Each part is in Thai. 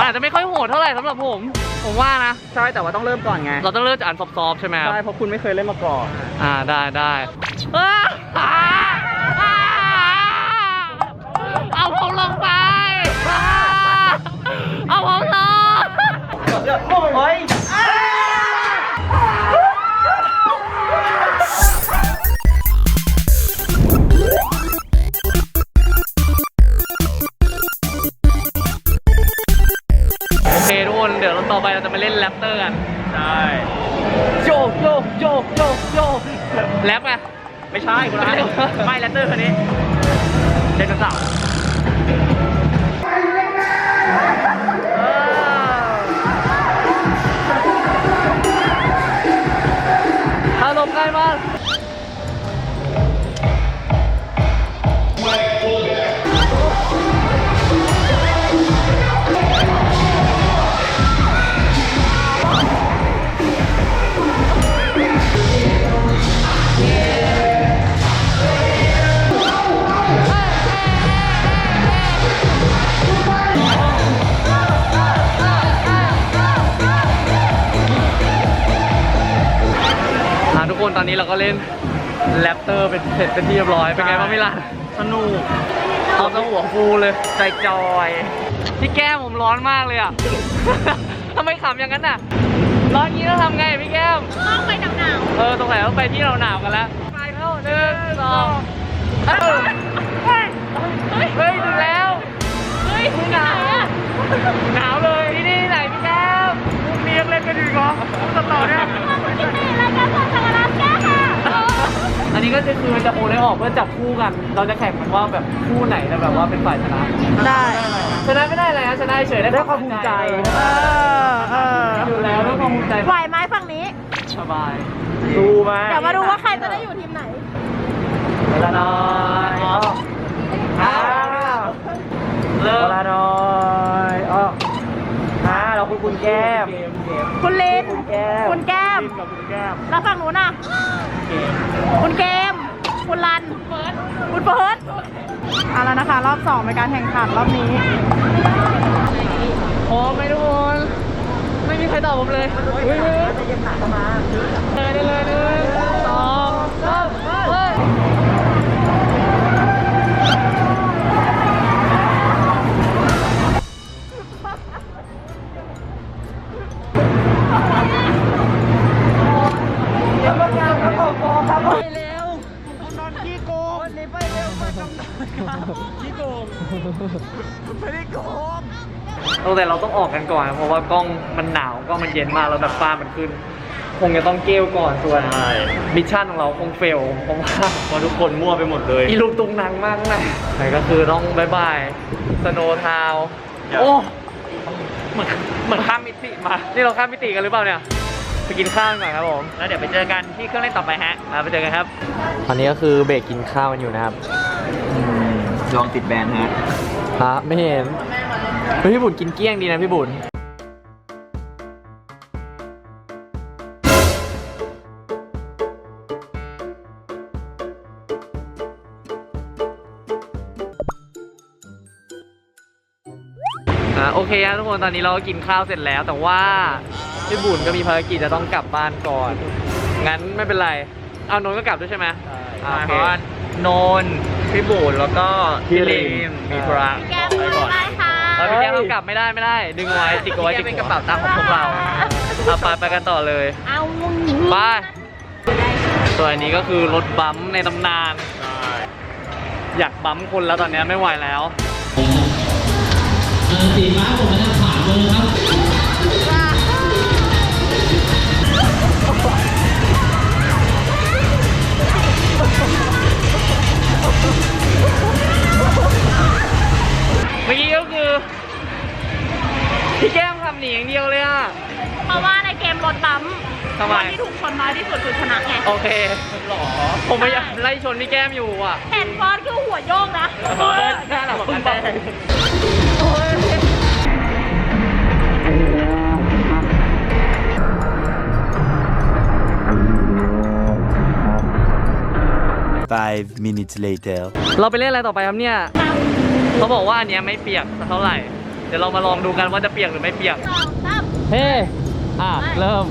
อาจจะไม่ค่อยโหดเท่าไหร่สำหรับผม ผมว่านะ ใช่แต่ว่าต้องเริ่มก่อนไงเราต้องเริ่มจากอันซอฟๆใช่ไหมครับ ใช่เพราะคุณไม่เคยเล่นมาก่อนอ่าได้ได้อ้าอ่าอ่าเอาผมลงไปอ่าเอาผมลงโอ้ย ปเตอร์กันใช่โยกโยกโยกโยกโยกแรปไงไม่ใช่คุณละไม่แรตเตอร์คันนี้เดนเสาร์ คนตอนนี้เราก็เล่นแรปเตอร์เป็นเสร็จเป็นที่เรียบร้อย เป็นไงบ้างพี่ล่ะสนุกเอาซะหัวฟูเลยใจจอยพี่แก้มผมร้อนมากเลยอะ ทำไมขำอย่างนั้นอะ ร้อนอย่างนี้เราทำไงพี่แก้มต้องไปหนาวเออตรงไหนต้องไปที่เราหนาวกันแล้วไปเข้าหนึ่งสองเออเฮ้ยเฮ้ย เฮ้ยถึงแล้ว เฮ้ยหนาวอะหนาวเลย เล่นกันอยู่อีกเหรอพูดต่อเนี่ยๆที่นี่รายการสดจากอลาสก้าค่ะอันนี้ก็จะคือจะโอนให้ออกเพื่อจับคู่กัน เราจะแข่งกันว่าแบบคู่ไหนจะแบบว่าเป็นฝ่ายชนะ ได้ ชนะไม่ได้อะไรนะชนะเฉยได้ความภูมิใจ เออเอออยู่แล้วได้ความภูมิใจไหวไหมฝั่งนี้ สบายดูมเดี๋ยวมาดูว่าใครจะได้อยู่ทีมไหนเวลาน้อยอ้าวอ้าวเริ่เวลาน้อยอ๋ออ่าเราคุณคุณแก้ม คุณลินคุณแก้มคุณแก้มลินกับคุณแก้มแล้วฝั่งนู้นน่ะคุณเกม คุณรัน คุณเฟิร์สเอาแล้วนะคะ รอบสองเป็นการแข่งขันรอบนี้ พร้อมไหมทุกคน ไม่มีใครตอบผมเลยเฮ้ยเฮ้ยจะเย็บหนาเข้ามาเลยได้เลย ร็วมาทำขี้โกงไม่ได้โกงเอาแต่เราต้องออกกันก่อน เพราะว่ากล้องมันหนาวกล้องมันเย็นมากแล้วแบบฟ้ามันขึ้น คงจะต้องเกลก่อนส่วนมิชชั่นของเราคงเฟลเพราะว่าพอทุกคนมั่วไปหมดเลยอีลูกตุงนังมากข้างในไหนก็คือต้องบายบายสโนว์ทาวเดี๋ยวโอ้เหมือนเหมือนข้ามมิติมา นี่เราข้ามมิติกันหรือเปล่าเนี่ย ไปกินข้าวกันก่อนครับผมแล้วเดี๋ยวไปเจอกันที่เครื่องเล่นต่อไปฮะมาไปเจอกันครับตอนนี้ก็คือเบรกกินข้าวกันอยู่นะครับลองติดแบนฮะฮะไม่เห็นเฮ้ยพี่บุญกินเกลี้ยงดีนะพี่บุญอ่าโอเคครับทุกคนตอนนี้เราก็กินข้าวเสร็จแล้วแต่ว่า พี่บุญก็มีภารกิจจะต้องกลับบ้านก่อน งั้นไม่เป็นไร เอานนท์ก็กลับด้วยใช่ไหมอ่าโอเพเคราะว่าโนนพี่บูนแล้วก็พี่พี่ลิลินมมีธุระแก้มด้วยได้ค่ะเออพี่แก้มเรากลับไม่ได้ไม่ได้ ดึงไว้ติดเอาไว้ติดเป็นหัวกระเป๋าตังค์ของพวกเราเอาไปไปกันต่อเลย เอาไปส่วนอันนี้ก็คือรถบัมป์ในตำนาน อยากบัมป์คนแล้วตอนนี้ไม่ไหวแล้วสีฟ้าผมมา โอเคหรอผมไม่อยากไล่ชนพี่แก้มอยู่อะเห็นฟอสคือหัวโยกนะเออหน้าหลังคุณบอกโอ้ย Five minutes later. เราไปเล่นอะไรต่อไปครับเนี่ย เขาบอกว่าอันเนี้ยไม่เปียกสักเท่าไหร่ เดี๋ยวเรามาลองดูกันว่าจะเปียกหรือไม่เปียกสองสามเฮ้ อะ เริ่ม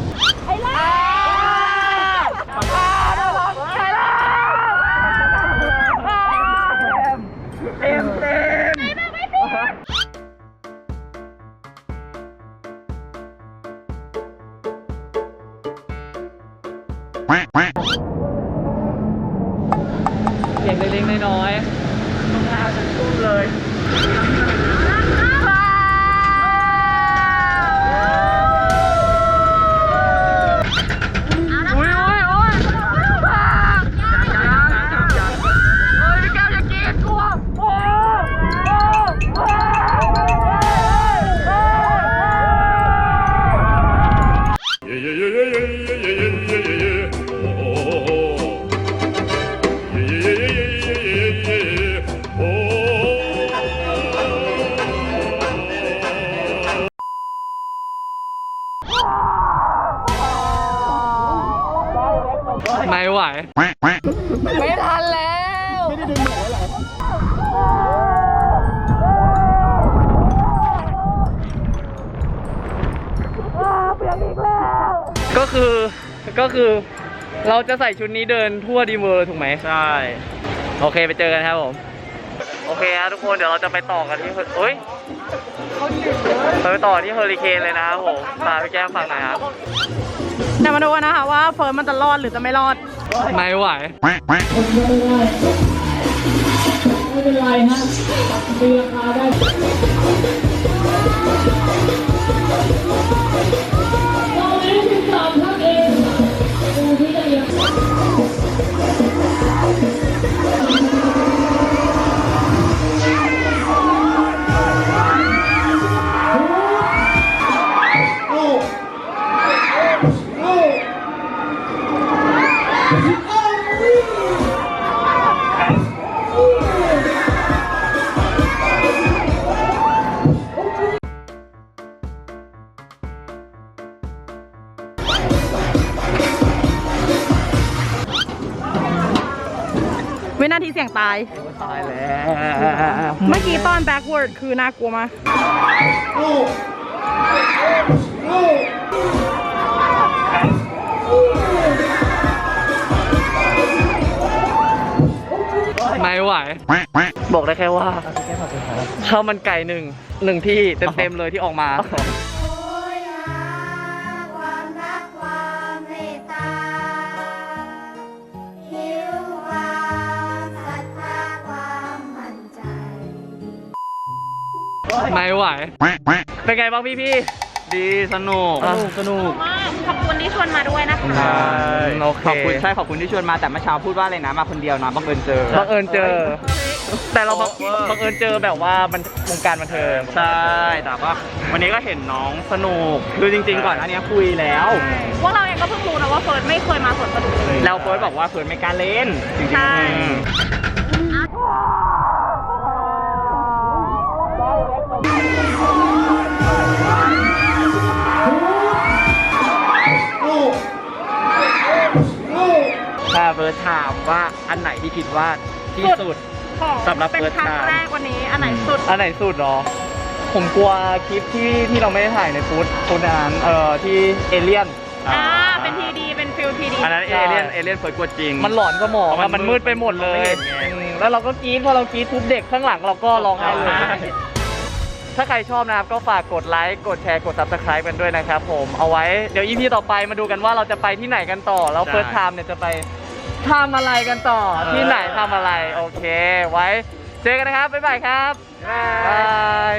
Ah! ไม่ไหว ไม่ทันแล้ว ไม่ได้ดึงหนูเหรอก็คือ ก็คือ เราจะใส่ชุดนี้เดินทั่วดีเวอร์ถูกไหม ใช่ โอเคไปเจอกันครับผม โอเคครับทุกคนเดี๋ยวเราจะไปต่อกันที่เฮ้ยเราไปต่อที่เฮอริเคนเลยนะครับผมพาพี่แก้มฟังหน่อยครับ เดี๋ยวมาดูกันนะคะว่าเฟิร์นมันจะรอดหรือจะไม่รอด ไม่ไหว ไม่เป็นไรฮะตีราคาได้ งตาย ตายแล้วเมื่อกี้ตอน backward คือน่ากลัวมากไม่ไหว บอกได้แค่ว่าข้าวมันไก่หนึ่งหนึ่งที่เต็มๆเลยที่ออกมา ไม่ไหว เป็นไงบ้างพี่พี่ดีสนุก สนุกสนุกขอบคุณที่ชวนมาด้วยนะคะใช่โอเค ขอบคุณใช่ขอบคุณที่ชวนมาแต่เมื่อเช้าพูดว่าอะไรนะมาคนเดียวนะบังเอิญเจอ บังเอิญเจอ แต่เราบังเวอร์บังเอิญเจอแบบว่ามันวงการบันเทิง ใช่ แต่ว่าวันนี้ก็เห็นน้องสนุก คือจริง ๆ ก่อนอันนี้คุยแล้ว พวกเราเองก็เพิ่งรู้นะว่าเฟิร์นไม่เคยมาสวนสนุกเลย แล้วเฟิร์สบอกว่าเฟิร์สไม่กล้าเล่นจริงๆใช่อืม ถ้าเฟิร์สถามว่าอันไหนที่คิดว่าที่สุด ของสำหรับเป็น First ครั้ง Time แรกวันนี้ อันไหนสุด อันไหนสุดหรอ ผมกลัวคลิปที่ที่เราไม่ได้ถ่ายในฟูดฟูดนั้นเอ่อที่เอเลี่ยน อ่า เป็นทีดี เป็นฟิลทีดีอันนั้นใช่เอเลี่ยนเอเลี่ยนเฟิร์สกลัวจริง มันหลอนสมองเพราะมัอะนมันมืดไปหมดเลยมันไม่เห็นไง อืมแล้วเราก็กรี๊ดพอเรากรี๊ดทุบเด็กข้างหลังเราก็ร้องไห้เลยใช่ถ้าใครชอบนะครับ ก็ฝากกดไลค์ กดแชร์ กด subscribe กันด้วยนะครับผม เอาไว้เดี๋ยว EP ต่อไปมาดูกันว่าเราจะไปที่ไหนกันต่อ แล้ว First Time เนี่ยจะไป ทำอะไรกันต่อ ที่ไหนทำอะไร โอเค ไว้ เจอกันนะครับ บ๊ายบายครับ บ๊ายบาย